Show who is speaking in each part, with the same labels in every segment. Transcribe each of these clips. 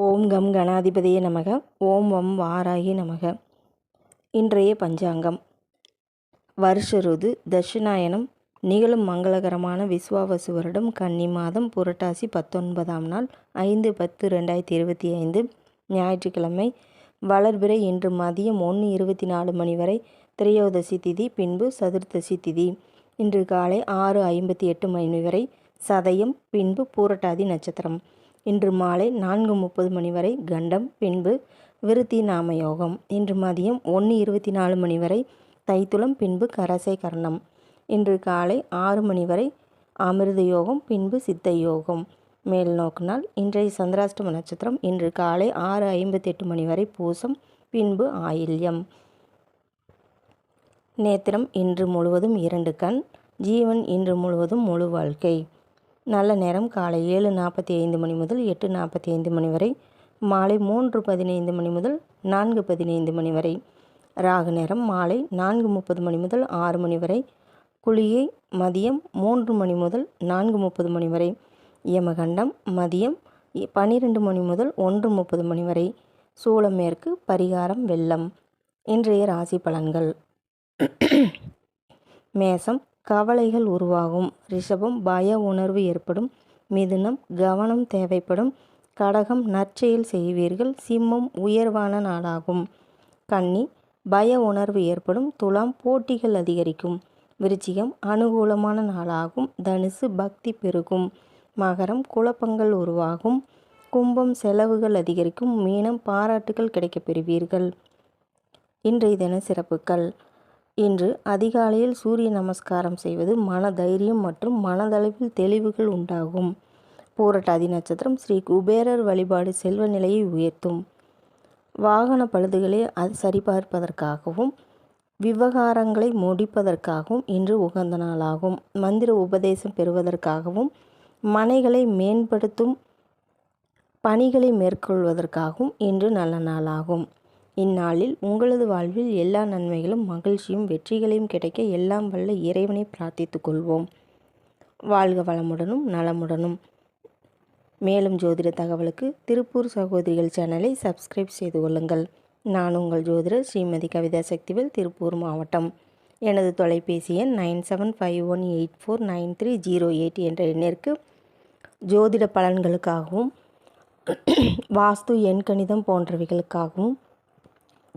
Speaker 1: ஓம் come கணாதிபதியே நமக. ஓம் வம் வாராகி நமக. இன்றைய பஞ்சாங்கம். வருஷ ருது தட்சிணாயனம். நிகழும் மங்களகரமான விஸ்வாவசு வருடம் கன்னி மாதம் புரட்டாசி பத்தொன்பதாம் நாள் ஐந்து பத்து ரெண்டாயிரத்தி இருபத்தி ஐந்து. ஞாயிற்றுக்கிழமை. வளர்பிறை இன்று மதியம் ஒன்று இருபத்தி நாலு மணி வரை திரையோதசி திதி பின்பு சதுர்த்தசி திதி. இன்று காலை ஆறு ஐம்பத்தி எட்டு மணி வரை சதயம் பின்பு பூரட்டாதி நட்சத்திரம். இன்று மாலை நான்கு முப்பது மணி வரை கண்டம் பின்பு விருத்தி நாம யோகம். இன்று மதியம் ஒன்று இருபத்தி நாலு மணி வரை தைத்துளம் பின்பு கரசை கர்ணம். இன்று காலை ஆறு மணி வரை அமிர்த யோகம் பின்பு சித்த யோகம். மேல் நோக்கினால் இன்றைய சந்திராஷ்டம நட்சத்திரம் இன்று காலை ஆறு ஐம்பத்தெட்டு மணி வரை பூசம் பின்பு ஆயில்யம். நேத்திரம் இன்று முழுவதும் இரண்டு கண் ஜீவன் இன்று முழுவதும் முழு வாழ்க்கை. நல்ல நேரம் காலை ஏழு நாற்பத்தி ஐந்து மணி முதல் எட்டு நாற்பத்தி ஐந்து மணி வரை மாலை மூன்று பதினைந்து மணி முதல் நான்கு பதினைந்து மணி வரை. ராகு நேரம் மாலை நான்கு முப்பது மணி முதல் ஆறு மணி வரை. குளியை மதியம் மூன்று மணி முதல் நான்கு முப்பது மணி வரை. யமகண்டம் மதியம் பன்னிரெண்டு மணி முதல் ஒன்று முப்பது மணி வரை. சூளம் மேற்கு பரிகாரம் வெள்ளம். இன்றைய ராசி பலன்கள். மேசம் கவலைகள் உருவாகும். ரிஷபம் பய உணர்வு ஏற்படும். மிதுனம் கவனம் தேவைப்படும். கடகம் நற்செயல் செய்வீர்கள். சிம்மம் உயர்வான நாளாகும். கன்னி பய உணர்வு ஏற்படும். துலாம் போட்டிகள் அதிகரிக்கும். விருச்சிகம் அனுகூலமான நாளாகும். தனுசு பக்தி பெருகும். மகரம் குழப்பங்கள் உருவாகும். கும்பம் செலவுகள் அதிகரிக்கும். மீனம் பாராட்டுகள் கிடைக்கப் பெறுவீர்கள். இன்றைய தின சிறப்புகள். இன்று அதிகாலையில் சூரிய நமஸ்காரம் செய்வது மன தைரியம் மற்றும் மனதளவில் தெளிவுகள் உண்டாகும். பூரட்டாதி நட்சத்திரம் ஸ்ரீ குபேரர் வழிபாடு செல்வ நிலையை உயர்த்தும். வாகன பழுதுகளை அது சரிபார்ப்பதற்காகவும் விவகாரங்களை முடிப்பதற்காகவும் இன்று உகந்த நாளாகும். மந்திர உபதேசம் பெறுவதற்காகவும் மனைகளை மேம்படுத்தும் பணிகளை மேற்கொள்வதற்காகவும் இன்று நல்ல நாளாகும். இந்நாளில் உங்களது வாழ்வில் எல்லா நன்மைகளும் மகிழ்ச்சியும் வெற்றிகளையும் கிடைக்க எல்லாம் வல்ல இறைவனை பிரார்த்தித்துக் கொள்வோம். வாழ்க வளமுடனும் நலமுடனும். மேலும் ஜோதிட தகவலுக்கு திருப்பூர் சகோதரிகள் சேனலை சப்ஸ்கிரைப் செய்து கொள்ளுங்கள். நான் உங்கள் ஜோதிடர் ஸ்ரீமதி கவிதா சக்திவேல் திருப்பூர் மாவட்டம். எனது தொலைபேசி எண் nine seven five one eight four nine three zero eight என்ற எண்ணிற்கு ஜோதிட பலன்களுக்காகவும் வாஸ்து எண்கணிதம் போன்றவைகளுக்காகவும்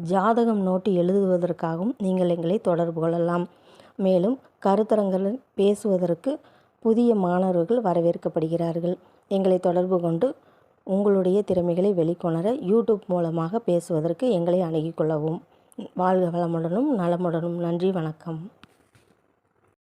Speaker 1: ஜாதகம் நோட்டு எழுதுவதற்காகவும் நீங்கள் எங்களை தொடர்பு கொள்ளலாம். மேலும் கருத்தரங்களில் பேசுவதற்கு புதிய மாணவர்கள் வரவேற்கப்படுகிறார்கள். எங்களை தொடர்பு கொண்டு உங்களுடைய திறமைகளை வெளிக்கொணர யூடியூப் மூலமாக பேசுவதற்கு எங்களை அணுகிக்கொள்ளவும் வாழ்க வளமுடனும் நலமுடனும். நன்றி வணக்கம்.